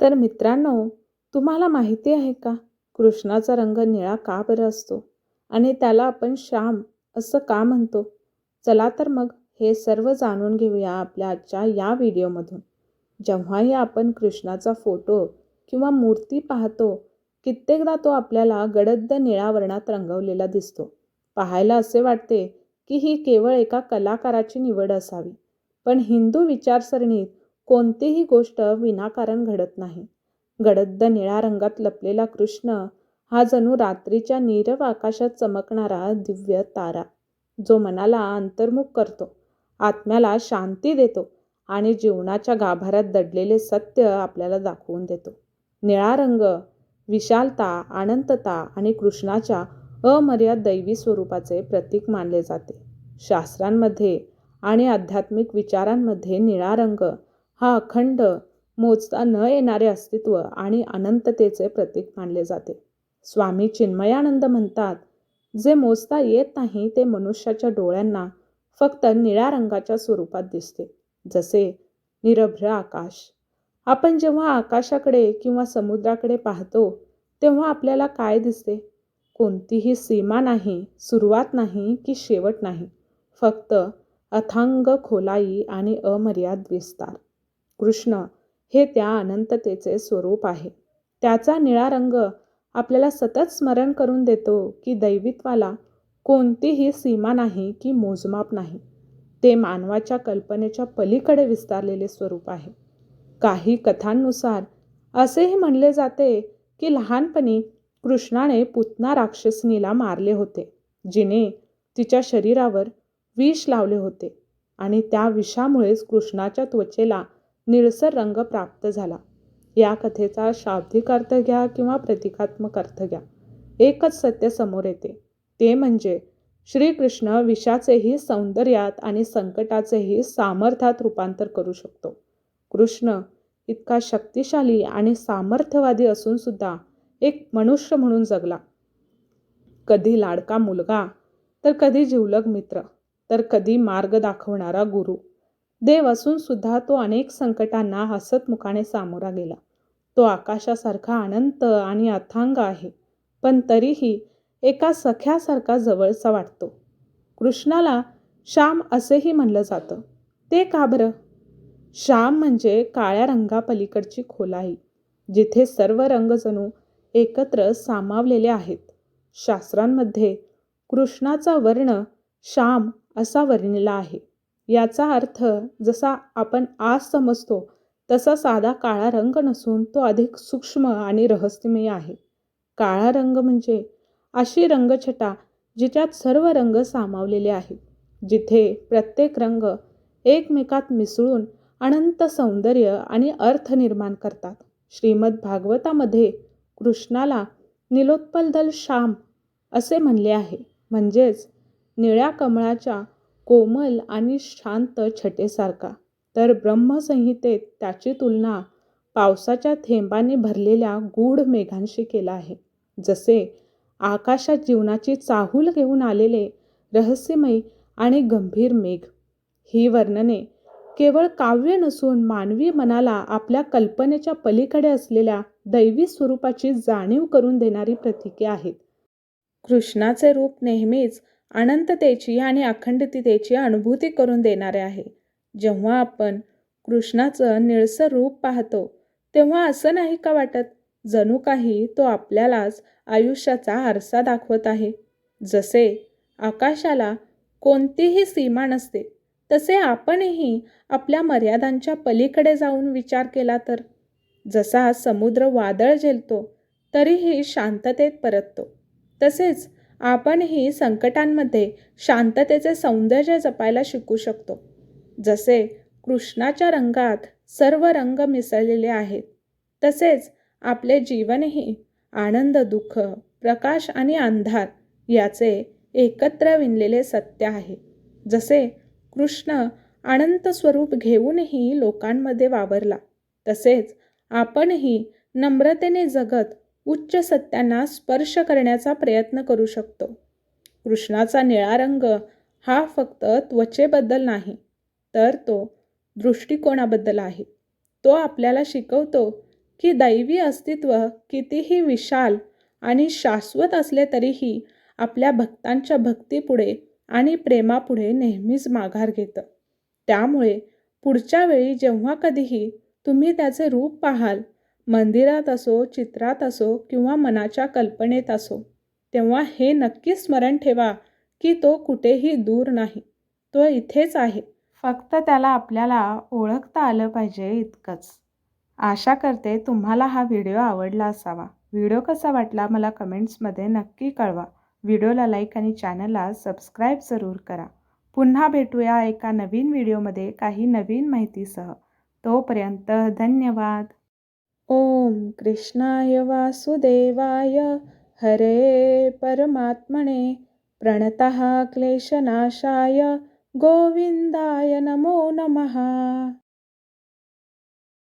तर मित्रांनो तुम्हाला माहिती आहे का? कृष्णाचा रंग निळा का बरं असतो? आणि त्याला आपण श्याम असं का म्हणतो? चला तर मग हे सर्व जाणून घेऊया आपल्या आजच्या या व्हिडिओमधून. जेव्हाही आपण कृष्णाचा फोटो किंवा मूर्ती पाहतो कित्येकदा तो आपल्याला गडद निळ्या वर्णात रंगवलेला दिसतो. पाहायला असे वाटते की ही केवळ एका कलाकाराची निवड असावी. पण हिंदू विचारसरणीत कोणतीही गोष्ट विनाकारण घडत नाही. गडद निळ्या रंगात लपलेला कृष्ण हा जणू रात्रीच्या नीरव आकाशात चमकणारा दिव्य तारा. जो मनाला अंतर्मुख करतो आत्म्याला शांती देतो आणि जीवनाच्या गाभाऱ्यात दडलेले सत्य आपल्याला दाखवून देतो. निळा रंग विशालता अनंतता आणि कृष्णाच्या अमर्याद दैवी स्वरूपाचे प्रतीक मानले जाते. शास्त्रांमध्ये आणि आध्यात्मिक विचारांमध्ये निळा रंग हा अखंड मोजता न येणारे अस्तित्व आणि अनंततेचे प्रतीक मानले जाते. स्वामी चिन्मयानंद म्हणतात जे मोजता येत नाही ते मनुष्याच्या डोळ्यांना फक्त निळ्या रंगाच्या स्वरूपात दिसते. जसे निरभ्र आकाश. आपण जेव्हा आकाशाकडे किंवा समुद्राकडे पाहतो तेव्हा आपल्याला काय दिसते? कोणतीही सीमा नाही सुरुवात नाही की शेवट नाही. फक्त अथांग खोलाई आणि अमर्याद विस्तार. कृष्ण हे त्या अनंततेचे स्वरूप आहे. त्याचा निळा रंग आपल्याला सतत स्मरण करून देतो की दैवित्वाला कोणतीही सीमा नाही की मोजमाप नाही. ते मानवाच्या कल्पनेच्या पलीकडे विस्तारलेले स्वरूप आहे. काही कथांनुसार असेही म्हणले जाते की लहानपणी कृष्णाने पुतना राक्षसनीला मारले होते जिने तिच्या शरीरावर विष लावले होते आणि त्या विषामुळेच कृष्णाच्या त्वचेला निळसर रंग प्राप्त झाला. या कथेचा शाब्दिक अर्थ घ्या किंवा प्रतिकात्मक अर्थ घ्या. एकच सत्य समोर येते. ते म्हणजे श्रीकृष्ण विषाचेही सौंदर्यात आणि संकटाचेही सामर्थ्यात रूपांतर करू शकतो. कृष्ण इतका शक्तिशाली आणि सामर्थ्यवादी असून सुद्धा एक मनुष्य म्हणून जगला. कधी लाडका मुलगा तर कधी जिवलग मित्र तर कधी मार्ग दाखवणारा गुरु. देव असून सुद्धा तो अनेक संकटांना हसतमुखाने सामोरा गेला. तो आकाशासारखा अनंत आणि अथांग आहे पण तरीही एका सख्यासारखा जवळचा वाटतो. कृष्णाला श्याम असेही म्हणलं जातं. ते का बरं? श्याम म्हणजे काळ्या रंगापलीकडची खोलाई जिथे सर्व रंगजणू एकत्र सामावलेले आहेत. शास्त्रांमध्ये कृष्णाचा वर्ण श्याम असा वर्णिला आहे. याचा अर्थ जसा आपण आज समजतो तसा साधा काळा रंग नसून तो अधिक सूक्ष्म आणि रहस्यमय आहे. काळा रंग म्हणजे अशी रंगछटा जिच्यात सर्व रंग सामावलेले आहेत जिथे प्रत्येक रंग एकमेकात मिसळून अनंत सौंदर्य आणि अर्थ निर्माण करतात. श्रीमद भागवतामध्ये कृष्णाला निलोत्पलदल श्याम असे म्हणले आहे. म्हणजेच निळ्या कमळाच्या कोमल आणि शांत छटेसारखा. तर ब्रह्मसंहितेत त्याची तुलना पावसाच्या थेंबाने भरलेल्या गूढ मेघांशी केला आहे. जसे आकाशात जीवनाची चाहूल घेऊन आलेले रहस्यमयी आणि गंभीर मेघ. ही वर्णने केवळ काव्य नसून मानवी मनाला आपल्या कल्पनेच्या पलीकडे असलेल्या दैवी स्वरूपाची जाणीव करून देणारी प्रतीके आहेत. कृष्णाचे रूप नेहमीच अनंततेची आणि अखंडतेची अनुभूती करून देणारे आहे. जेव्हा आपण कृष्णाचं निळसर रूप पाहतो तेव्हा असं नाही का वाटत जणू काही तो आपल्यालाच आयुष्याचा आरसा दाखवत आहे. जसे आकाशाला कोणतीही सीमा नसते तसे आपणही आपल्या मर्यादांच्या पलीकडे जाऊन विचार केला तर. जसा समुद्र वादळ झेलतो तरीही शांततेत परततो. तसेच आपणही संकटांमध्ये शांततेचे सौंदर्य जपायला शिकू शकतो. जसे कृष्णाच्या रंगात सर्व रंग मिसळलेले आहेत तसेच आपले जीवनही आनंद दुःख प्रकाश आणि अंधार याचे एकत्र विणलेले सत्य आहे. जसे कृष्ण अनंत स्वरूप घेऊनही लोकांमध्ये वावरला तसेच आपणही नम्रतेने जगत उच्च सत्यांना स्पर्श करण्याचा प्रयत्न करू शकतो. कृष्णाचा निळा रंग हा फक्त त्वचेबद्दल नाही तर तो दृष्टिकोनाबद्दल आहे. तो आपल्याला शिकवतो की दैवी अस्तित्व कितीही विशाल आणि शाश्वत असले तरीही आपल्या भक्तांच्या भक्तीपुढे आणि प्रेमापुढे नेहमीच माघार घेतं. त्यामुळे पुढच्या वेळी जेव्हा कधीही तुम्ही त्याचे रूप पाहाल मंदिरात असो चित्रात असो किंवा मनाच्या कल्पनेत असो तेव्हा हे नक्की स्मरण ठेवा की तो कुठेही दूर नाही. तो इथेच आहे. फक्त त्याला आपल्याला ओळखता आलं पाहिजे इतकंच. आशा करते तुम्हाला हा व्हिडिओ आवडला असावा. व्हिडिओ कसा वाटला मला कमेंट्समध्ये नक्की कळवा. व्हिडिओला लाईक आणि चॅनलला सबस्क्राईब जरूर करा. पुन्हा भेटूया एका नवीन व्हिडिओमध्ये काही नवीन माहितीसह. तोपर्यंत धन्यवाद. ॐ कृष्णाय वासुदेवाय. हरे परमात्मने प्रणतः क्लेशनाशाय. गोविन्दाय नमो नमः.